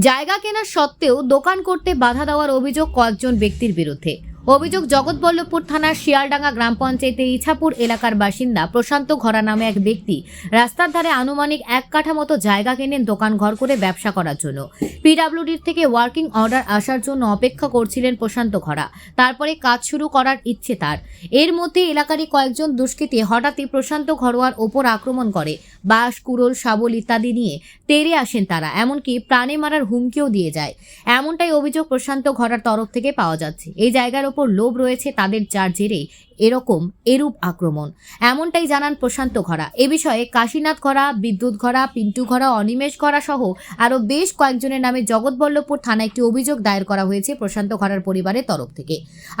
জায়গা কেনা সত্ত্বেও দোকান করতে বাধা দেওয়ার অভিযোগ কয়েকজন ব্যক্তির বিরুদ্ধে। অভিযোগ, জগৎবল্লভপুর থানার শিয়ালডাঙ্গা গ্রাম পঞ্চায়েতের ইছাপুর এলাকার বাসিন্দা প্রশান্ত ঘরা নামে এক ব্যক্তি রাস্তার ধারে আনুমানিক এক কাঠা মতো জায়গা কেনেন দোকান ঘর করে ব্যবসা করার জন্য। পিডাব্লিউডির থেকে ওয়ার্কিং অর্ডার আসার জন্য অপেক্ষা করছিলেন প্রশান্ত ঘরা। তারপরে কাজ শুরু করার ইচ্ছে তার। এর মধ্যে এলাকারই কয়েকজন দুষ্কৃতী হঠাৎই প্রশান্ত ঘরোয়ার ওপর আক্রমণ করে। বাঁশ, কুড়োল, শাবল ইত্যাদি নিয়ে তেড়ে আসেন তারা, এমনকি প্রাণে মারার হুমকিও দিয়ে যায়। এমনটাই অভিযোগ প্রশান্ত ঘরার তরফ থেকে পাওয়া যাচ্ছে। এই জায়গার ওপর লোভ রয়েছে তাদের যার জেরে এরকম এরূপ আক্রমণ। এমনটাই জানান প্রশান্ত ঘরা। এ বিষয়ে কাশীনাথ ঘরা, বিদ্যুৎ ঘরা, পিন্টু ঘরা, অনিমেষ ঘরা সহ আরও বেশ কয়েকজনের নামে জগৎবল্লভপুর থানায় একটি অভিযোগ দায়ের করা হয়েছে প্রশান্ত ঘরার পরিবারের তরফ থেকে।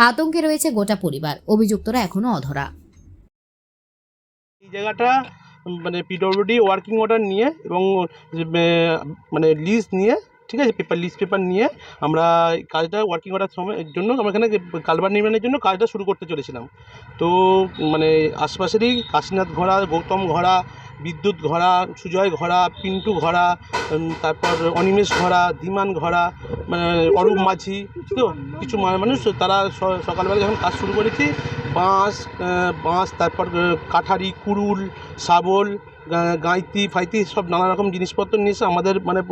আতঙ্কে রয়েছে গোটা পরিবার। অভিযুক্তরা এখনও অধরা। জায়গাটা মানে পিডব্লিউডি ওয়ার্কিং অর্ডার নিয়ে এবং মানে লিস্ট নিয়ে ঠিক আছে? পেপার লিস্ট পেপার নিয়ে আমরা কাজটা ওয়ার্কিং অর্ডার সময় জন্য আমরা এখানে কালবার নির্মাণের জন্য কাজটা শুরু করতে চলেছিলাম। তো মানে আশপাশেরই কাশীনাথ ঘোড়া, গৌতম ঘোড়া, বিদ্যুৎ ঘোড়া, সুজয় ঘোড়া, পিন্টু ঘোড়া তারপর অনিমেষ ঘোড়া, ধীমান ঘোড়া মানে অরূপ মাঝি, তো কিছু মানুষ, তারা সকালবেলা যখন কাজ শুরু করেছি, বাঁশ বাঁশ, তারপর কাঠারি কুড়ুল শাবল গাঁইতি ফাইতি সব নানা রকম জিনিসপত্র নিয়ে এসে আমাদের মানে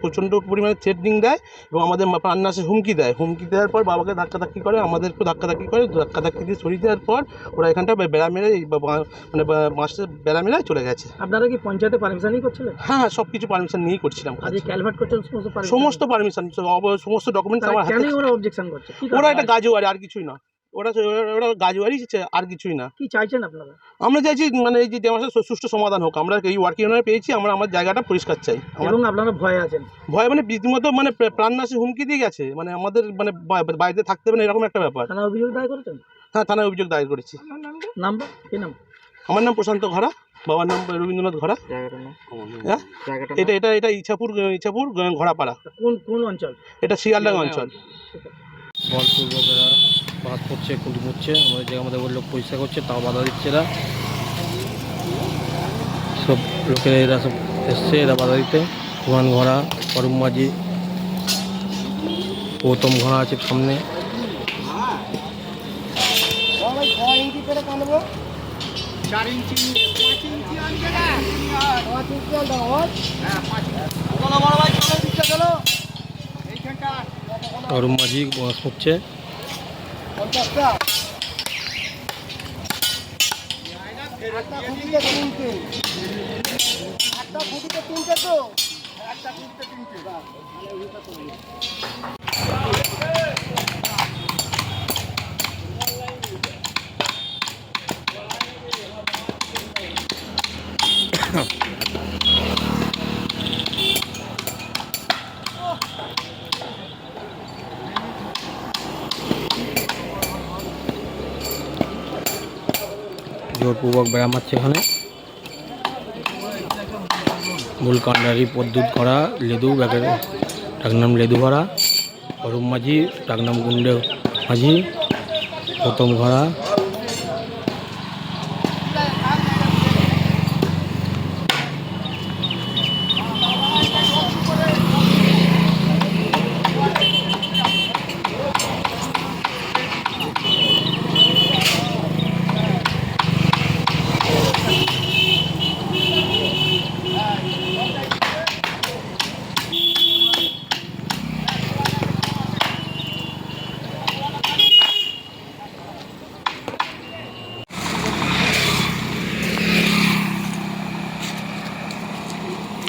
প্রচণ্ড পরিমাণে থ্রেটনিং দেয় এবং আমাদের প্রাণনাশে হুমকি দেয়। হুমকি দেওয়ার পর বাবাকে ধাক্কাধাক্কি করে আমাদেরকেও ধাক্কাধাক্কি করে ধাক্কাধাক্কি দিয়ে সরিয়ে দেওয়ার পর ওরা এখানটা বেড়া মেরে মানে বা- মাসে বেড়া মেরে চলে গেছে। আপনারা কি পঞ্চায়েতে পারমিশনই করছিলেন? হ্যাঁ হ্যাঁ সব কিছু পারমিশন নিয়েই করছিলাম সমস্ত পারমিশন সমস্ত ডকুমেন্টস আমার হাতে ওরা অবজেকশন করছে? ওরা? একটা গাজুয়ারি আর কিছুই না। ওরা ওরা- ওরা গাজুয়ারি আর কিছুই না। কি চাইছেন আপনারা? আমরা চাইছি মানে এই যে আমাদের সুষ্ঠু সমাধান হোক। আমরা এই ওয়ার্কিং পেয়েছি আমরা আমার জায়গাটা পরিষ্কার চাই। আমার এবং আপনারা ভয়ে আছেন? ভয় মানে রীতিমতো মানে প্রা- প্রাণনাশী হুমকি দিয়ে গেছে। মানে আমাদের মানে বাড়িতে থাকতে হবে না এরকম একটা ব্যাপার। থানা অভিযোগ দায় করেছেন? হ্যাঁ থানায় অভিযোগ দায়ের করেছি। কি নাম? আমার নাম প্রশান্ত ঘরা বাবার নাম রবীন্দ্রনাথ ঘরা জায়গাটার হ্যাঁ? এটা এটা এটা ইছাপুর ইছাপুর ঘোড়াপাড়া। কোন কোন অঞ্চল? এটা শিয়ালডাঙ্গা অঞ্চল। বলপূর্বকেরা বাদ করছে কুটি মুচ্ছে আমাদের জায়গা আমাদের লোক পরিষ্কার করছে তাও বাধা দিচ্ছে এরা। সব লোকেরা এরা সব এসছে এরা বাধা দিতে। কুমান ঘোড়া করুম মাঝি গৌতম ঘোড়া আছে সামনে। করুম মাঝি বাঁশ মুচ্ছে জোরপূর্বক আছে এখানে। মূল কান্ডারি পদ্যুৎ করা, লেদু ব্যাগের ডাকনাম লেদু ভরা অরুম মাঝি ডাকনাম গুন্ডে মাঝি, প্রথম ঘোড়া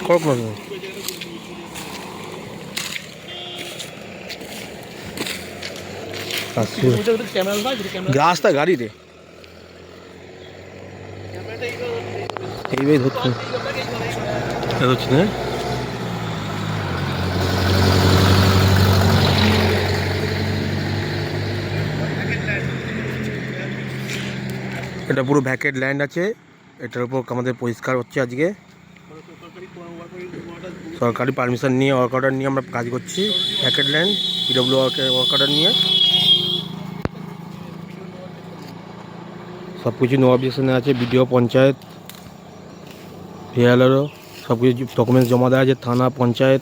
কখন রাস্তা গাড়ি রে এইভাবে ধরছে ধরছে না? এটা পুরো ভ্যাকেট ল্যান্ড আছে। এটার উপর আমাদের পরিষ্কার হচ্ছে আজকে। সরকারি পারমিশন নিয়ে ওয়ার্ক অর্ডার নিয়ে আমরা কাজ করছি packet land PW work order নিয়ে। সব কিছু নো অবজেকশনে আছে বিডিও পঞ্চায়েত ভিএলআরও সব কিছু ডকুমেন্টস জমা দেওয়া আছে, থানা, পঞ্চায়েত,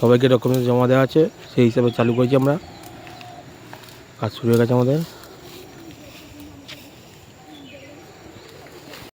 সবাইকে ডকুমেন্টস জমা দেওয়া আছে, সেই হিসাবে চালু করেছি আমরা। কাজ শুরু হয়ে গেছে আমাদের।